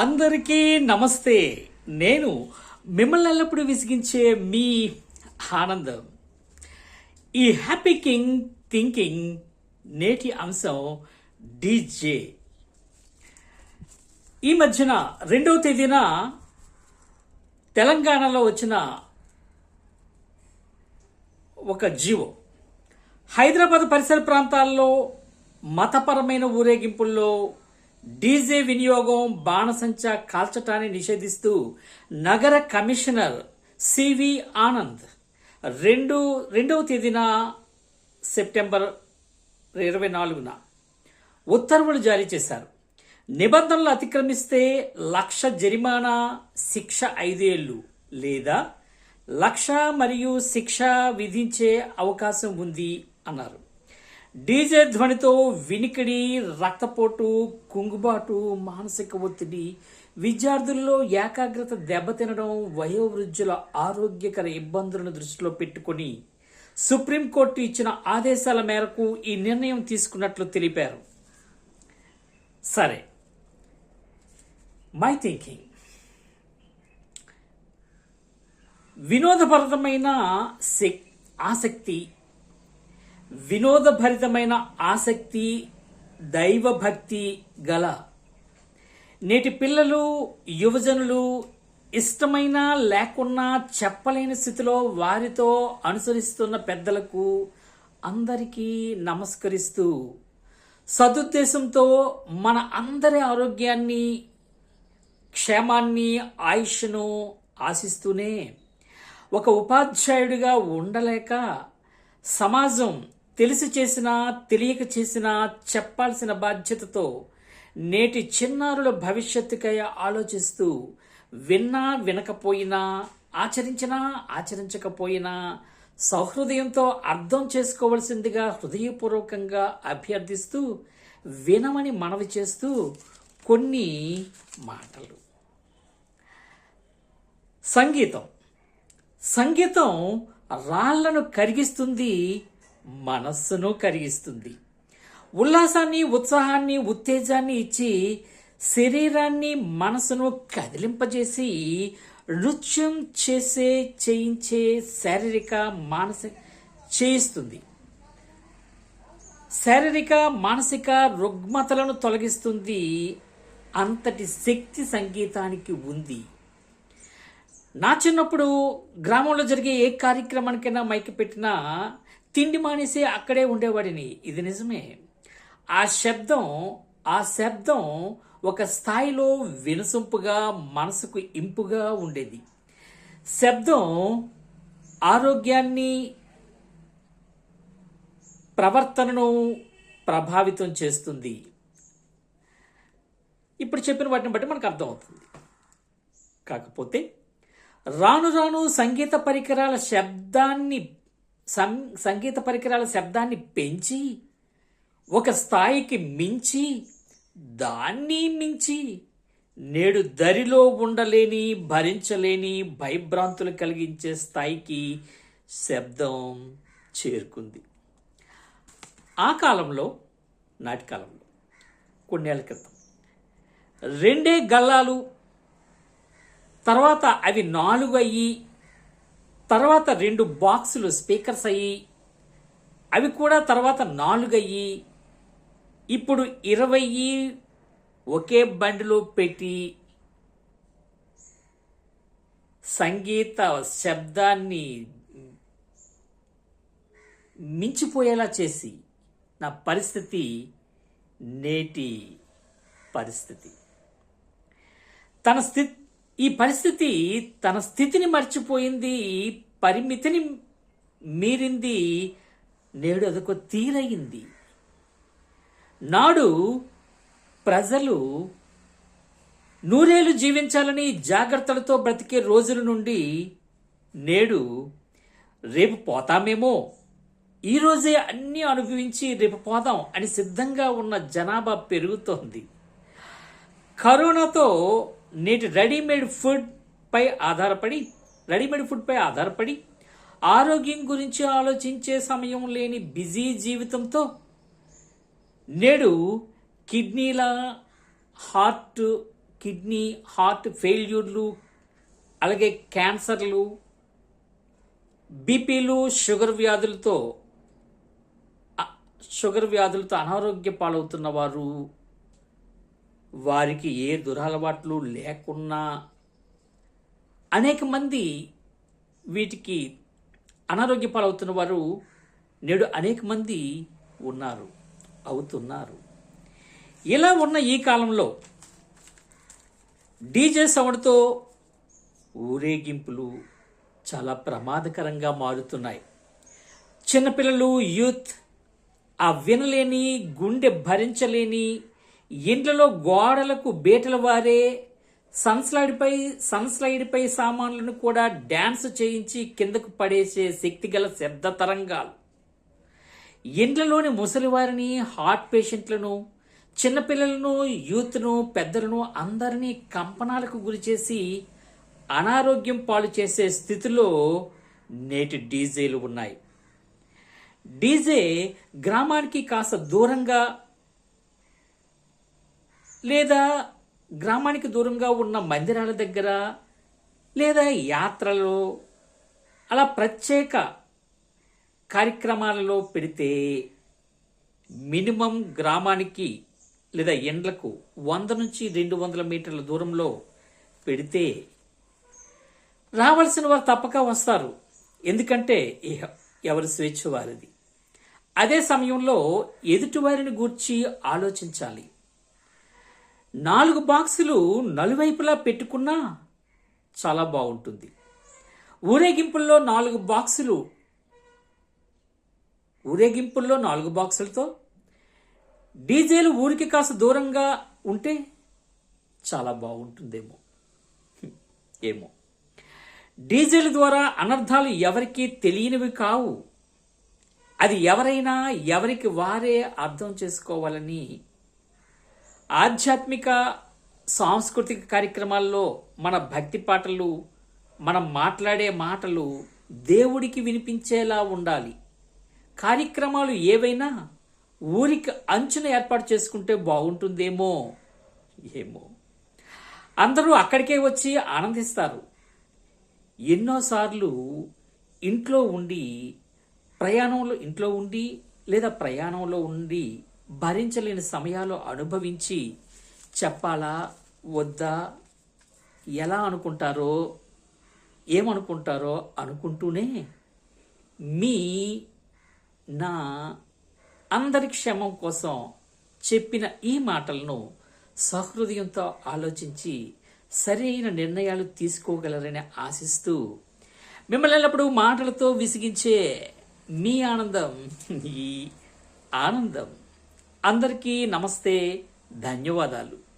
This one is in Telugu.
అందరికీ నమస్తే. నేను మిమ్మల్ని ఎల్లప్పుడూ విసిగించే మీ ఆనందం. ఈ హ్యాపీ కింగ్ థింకింగ్ నేటి అంశం డీజే ఈ మధ్యన రెండవ తేదీన తెలంగాణలో వచ్చిన ఒక జీవో. హైదరాబాద్ పరిసర ప్రాంతాల్లో మతపరమైన ఊరేగింపుల్లో డీజే వినియోగం బాణసంచా కాల్చటాన్ని నిషేధిస్తూ నగర కమిషనర్ సివి ఆనంద్ రెండు రెండవ తేదీన సెప్టెంబర్ ఇరవై నాలుగున ఉత్తర్వులు జారీ చేశారు. నిబంధనలు అతిక్రమిస్తే లక్ష జరిమానా శిక్ష ఐదేళ్ళు లేదా లక్ష మరియు శిక్ష విధించే అవకాశం ఉంది అన్నారు. డీజే ధ్వనితో వినికిడి రక్తపోటు కుంగుబాటు మానసిక ఒత్తిడి విద్యార్థుల్లో ఏకాగ్రత దెబ్బతినడం వయోవృద్ధుల ఆరోగ్యకర ఇబ్బందులను దృష్టిలో పెట్టుకొని సుప్రీంకోర్టు ఇచ్చిన ఆదేశాల మేరకు ఈ నిర్ణయం తీసుకున్నట్లు తెలిపారు. సరే. మై థింకింగ్ వినోదభరితమైన ఆసక్తి వినోదభరితమైన ఆసక్తి దైవభక్తి గల నేటి పిల్లలు యువజనులు ఇష్టమైన లేకున్నా చెప్పలేని స్థితిలో వారితో అనుసరిస్తున్న పెద్దలకు అందరికీ నమస్కరిస్తూ సదుద్దేశంతో మన అందరి ఆరోగ్యాన్ని క్షేమాన్ని ఆయుష్ను ఆశిస్తూనే ఒక ఉపాధ్యాయుడిగా ఉండలేక సమాజం తెలిసి చేసినా తెలియక చేసినా చెప్పాల్సిన బాధ్యతతో నేటి చిన్నారుల భవిష్యత్తుకై ఆలోచిస్తూ విన్నా వినకపోయినా ఆచరించినా ఆచరించకపోయినా సౌహృదయంతో అర్థం చేసుకోవలసిందిగా హృదయపూర్వకంగా అభ్యర్థిస్తూ వినమని మనవి చేస్తూ కొన్ని మాటలు. సంగీతం. సంగీతం రాళ్ళను కరిగిస్తుంది మనస్సును కరిగిస్తుంది. ఉల్లాసాన్ని ఉత్సాహాన్ని ఉత్తేజాన్ని ఇచ్చి శరీరాన్ని మనసును కదిలింపజేసి నృత్యం చేసే చేయించే శారీరక మానసిక చేయిస్తుంది. శారీరక మానసిక రుగ్మతలను తొలగిస్తుంది. అంతటి శక్తి సంగీతానికి ఉంది. నా చిన్నప్పుడు గ్రామంలో జరిగే ఏ కార్యక్రమానికైనా మైకి పెట్టినా తిండి మానేసి అక్కడే ఉండేవాడిని. ఇది నిజమే. ఆ శబ్దం ఆ శబ్దం ఒక స్థాయిలో వినసొంపుగా మనసుకు ఇంపుగా ఉండేది. శబ్దం ఆరోగ్యాన్ని ప్రవర్తనను ప్రభావితం చేస్తుంది. ఇప్పుడు చెప్పిన వాటిని బట్టి మనకు అర్థమవుతుంది. కాకపోతే రాను రాను సంగీత పరికరాల శబ్దాన్ని సం- సంగీత పరికరాల శబ్దాన్ని పెంచి ఒక స్థాయికి మించి దాన్ని మించి నేడు దరిలో ఉండలేని భరించలేని భయభ్రాంతులు కలిగించే స్థాయికి శబ్దం చేరుకుంది. ఆ కాలంలో నాటి కాలంలో కొన్నేళ్ళ క్రితం రెండే గల్లాలు తర్వాత అవి నాలుగు అయ్యి తర్వాత రెండు బాక్సులు స్పీకర్స్ అయ్యి అవి కూడా తర్వాత నాలుగు అయ్యి ఇప్పుడు ఇరవై ఒకే బండిలో పెట్టి సంగీత శబ్దాన్ని మించిపోయేలా చేసి నా పరిస్థితి నేటి పరిస్థితి. తన స్థితి ఈ పరిస్థితి తన స్థితిని మర్చిపోయింది పరిమితిని మీరింది నేడు అదొక తీరయింది నాడు ప్రజలు నూరేళ్ళు జీవించాలని జాగ్రత్తలతో బ్రతికే రోజుల నుండి నేడు రేపు పోతామేమో ఈ రోజే అన్నీ అనుభవించి రేపు పోదాం అని సిద్ధంగా ఉన్న జనాభా పెరుగుతోంది. కరోనాతో నేటి రెడీమేడ్ ఫుడ్ పై ఆధారపడి రెడీమేడ్ ఫుడ్ పై ఆధారపడి ఆరోగ్యం గురించి ఆలోచించే సమయం లేని బిజీ జీవితంతో నేడు కిడ్నీల హార్ట్ కిడ్నీ హార్ట్ ఫెయిల్యూర్లు అలాగే క్యాన్సర్లు బీపీలు షుగర్ వ్యాధులతో షుగర్ వ్యాధులతో అనారోగ్య పాలవుతున్న వారు వారికి ఏ దురలవాట్లు లేకున్నా అనేక మంది వీటికి అనారోగ్య పాలవుతున్న వారు నేడు అనేక మంది ఉన్నారు అవుతున్నారు. ఇలా ఉన్న ఈ కాలంలో డీజే సౌండ్తో ఊరేగింపులు చాలా ప్రమాదకరంగా మారుతున్నాయి. చిన్నపిల్లలు యూత్ ఆ వినలేని గుండె భరించలేని ఇండ్లలో గోడలకు బీటల వారే సన్స్లైడ్పై సన్స్లైడ్పై సామాన్లను కూడా డ్యాన్స్ చేయించి కిందకు పడేసే శక్తిగల శబ్ద తరంగాలు. ఇండ్లలోని ముసలివారిని హార్ట్ పేషెంట్లను చిన్నపిల్లలను యూత్ను పెద్దలను అందరినీ కంపనాలకు గురిచేసి అనారోగ్యం పాలు చేసే స్థితిలో నేటి డీజేలు ఉన్నాయి. డీజే గ్రామానికి కాస్త దూరంగా లేదా గ్రామానికి దూరంగా ఉన్న మందిరాల దగ్గర లేదా యాత్రలో అలా ప్రత్యేక కార్యక్రమాలలో పెడితే మినిమం గ్రామానికి లేదా ఎండ్లకు వంద నుంచి రెండు వందల మీటర్ల దూరంలో పెడితే రావాల్సిన వారు తప్పక వస్తారు. ఎందుకంటే ఎవరి స్వేచ్ఛ వారిది. అదే సమయంలో ఎదుటివారిని గూర్చి ఆలోచించాలి. నాలుగు బాక్సులు నలువైపులా పెట్టుకున్నా చాలా బాగుంటుంది. ఊరేగింపుల్లో నాలుగు బాక్సులు. ఊరేగింపుల్లో నాలుగు బాక్సులతో డీజేలు ఊరికి కాస్త దూరంగా ఉంటే చాలా బాగుంటుందేమో. ఏమో. డీజిల్ ద్వారా అనర్థాలు ఎవరికీ తెలియనివి కావు. అది ఎవరైనా ఎవరికి వారే అర్థం చేసుకోవాలని ఆధ్యాత్మిక సాంస్కృతిక కార్యక్రమాల్లో మన భక్తి పాటలు మనం మాట్లాడే మాటలు దేవుడికి వినిపించేలా ఉండాలి. కార్యక్రమాలు ఏవైనా ఊరికి అంచున ఏర్పాటు చేసుకుంటే బాగుంటుందేమో? ఏమో. అందరూ అక్కడికే వచ్చి ఆనందిస్తారు. ఎన్నోసార్లు ఇంట్లో ఉండి ప్రయాణంలో ఇంట్లో ఉండి లేదా ప్రయాణంలో ఉండి భరించలేని సమయాలు అనుభవించి చెప్పాలా వద్దా ఎలా అనుకుంటారో ఏమనుకుంటారో అనుకుంటూనే మీ నా అందరి క్షేమం కోసం చెప్పిన ఈ మాటలను సహృదయంతో ఆలోచించి సరైన నిర్ణయాలు తీసుకోగలరని ఆశిస్తూ మిమ్మల్ని ఎల్లప్పుడూ మాటలతో విసిగించే మీ ఆనందం ఈ ఆనందం. అందరికీ నమస్తే ధన్యవాదాలు.